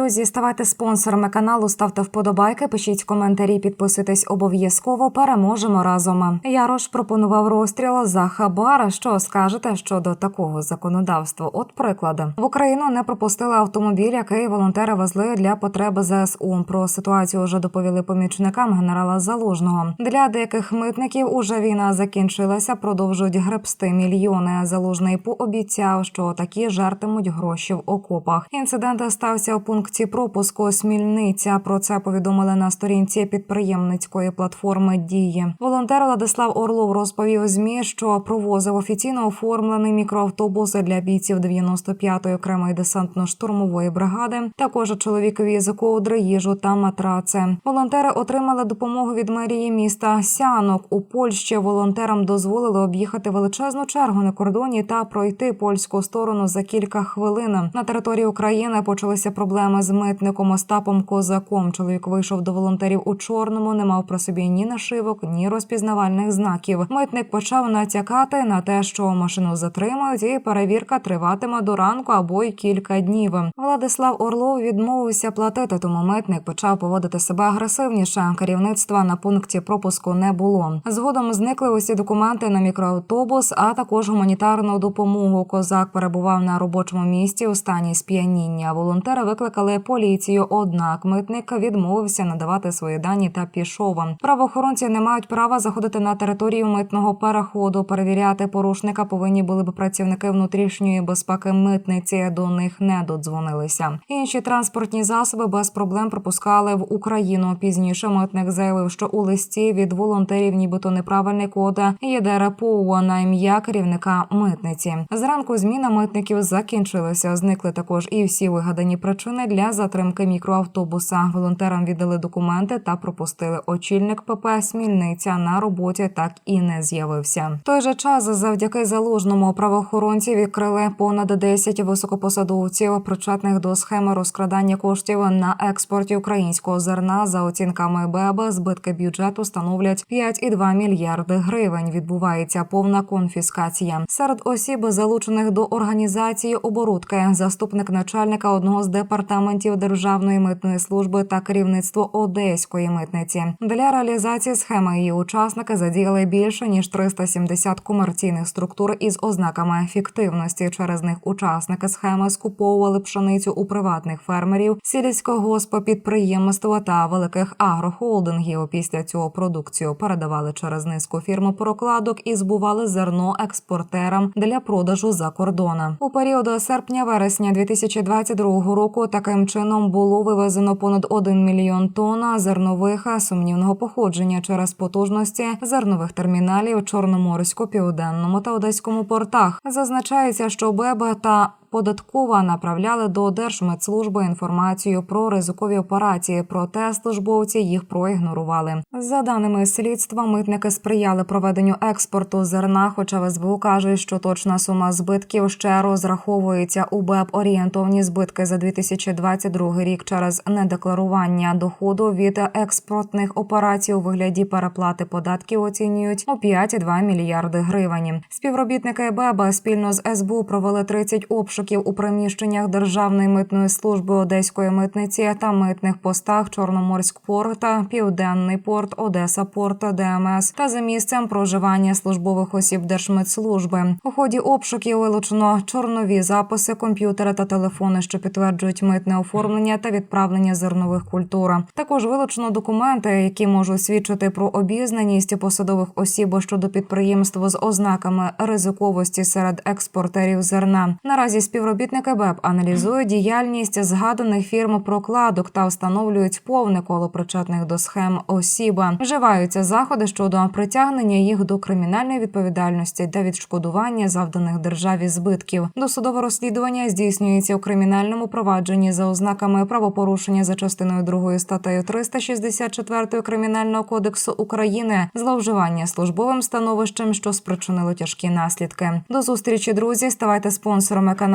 Друзі, ставайте спонсорами каналу, ставте вподобайки, пишіть коментарі, підписуйтесь обов'язково. Переможемо разом. Ярош пропонував розстріл за хабара. Що скажете щодо такого законодавства? От приклад в Україну не пропустили автомобіль, який волонтери везли для потреби ЗСУ. Про ситуацію вже доповіли помічникам генерала Залужного. Для деяких митників уже війна закінчилася. Продовжують гребсти мільйони. Залужний пообіцяв, що такі жартимуть гроші в окопах. Інцидент стався у пункті пропуску Смільниця. Про це повідомили на сторінці підприємницької платформи Дії. Волонтер Владислав Орлов розповів змі, що провозив офіційно оформлений мікроавтобус для бійців 95-ї окремої десантно-штурмової бригади. Також чоловікові з ковдри, їжу та матраци. Волонтери отримали допомогу від мерії міста Сянок. У Польщі волонтерам дозволили об'їхати величезну чергу на кордоні та пройти польську сторону за кілька хвилин. На території України почалися проблеми з митником Остапом Козаком. Чоловік вийшов до волонтерів у чорному, не мав про собі ні нашивок, ні розпізнавальних знаків. Митник почав натякати на те, що машину затримають, і перевірка триватиме до ранку або й кілька днів. Владислав Орлов відмовився платити, тому митник почав поводити себе агресивніше. Керівництва на пункті пропуску не було. Згодом зникли усі документи на мікроавтобус, а також гуманітарну допомогу. Козак перебував на робочому місці у стані сп'яніння. Волонтери викликали поліцію. Однак митник відмовився надавати свої дані та пішов. Правоохоронці не мають права заходити на територію митного переходу. Перевіряти порушника повинні були б працівники внутрішньої безпеки митниці. До них не додзвонилися. Інші транспортні засоби без проблем пропускали в Україну. Пізніше митник заявив, що у листі від волонтерів, нібито неправильний код ЄДРПО на ім'я керівника митниці. Зранку зміна митників закінчилася. Зникли також і всі вигадані причини для затримки мікроавтобуса. Волонтерам віддали документи та пропустили. Очільник ПП Смільниця на роботі так і не з'явився. В той же час, завдяки залужному правоохоронці відкрили понад 10 високопосадовців, причетних до схеми розкрадання коштів на експорті українського зерна. За оцінками БЕБ, збитки бюджету становлять 5,2 мільярди гривень. Відбувається повна конфіскація. Серед осіб, залучених до організації оборудки, заступник начальника одного з департаментів Державної митної служби та керівництво Одеської митниці. Для реалізації схеми її учасники задіяли більше ніж 370 комерційних структур із ознаками фіктивності. Через них учасники схеми скуповували пшеницю у приватних фермерів, сільськогоспопідприємства та великих агрохолдингів. Після цього продукцію передавали через низку фірм прокладок і збували зерно експортерам для продажу за кордоном. У період серпня-вересня 2022 року таким чином було вивезено понад 1 мільйон тонн зернових сумнівного походження через потужності зернових терміналів Чорноморську, Південному та Одеському портах. Зазначається, що БЕБ та Податкова направляли до Держмедслужби інформацію про ризикові операції, проте службовці їх проігнорували. За даними слідства, митники сприяли проведенню експорту зерна. Хоча в СБУ кажуть, що точна сума збитків ще розраховується у БЕП. Орієнтовні збитки за 2022 рік через недекларування доходу від експортних операцій у вигляді переплати податків оцінюють у 5,2 мільярди гривень. Співробітники БЕБ спільно з СБУ провели 30 обшуків у приміщеннях Державної митної служби Одеської митниці та митних постах Чорноморськ порта, Південний порт, Одеса порт, ДМС та за місцем проживання службових осіб Держмитслужби. У ході обшуків вилучено чорнові записи, комп'ютери та телефони, що підтверджують митне оформлення та відправлення зернових культур. Також вилучено документи, які можуть свідчити про обізнаність посадових осіб щодо підприємства з ознаками ризиковості серед експортерів зерна. Наразі співробітники БЕП аналізують діяльність згаданих фірм прокладок та встановлюють повне коло причетних до схем осіб. Вживаються заходи щодо притягнення їх до кримінальної відповідальності та відшкодування завданих державі збитків. Досудове розслідування здійснюється у кримінальному провадженні за ознаками правопорушення за частиною 2 статтею 364 кримінального кодексу України, зловживання службовим становищем, що спричинило тяжкі наслідки. До зустрічі, друзі. Ставайте спонсорами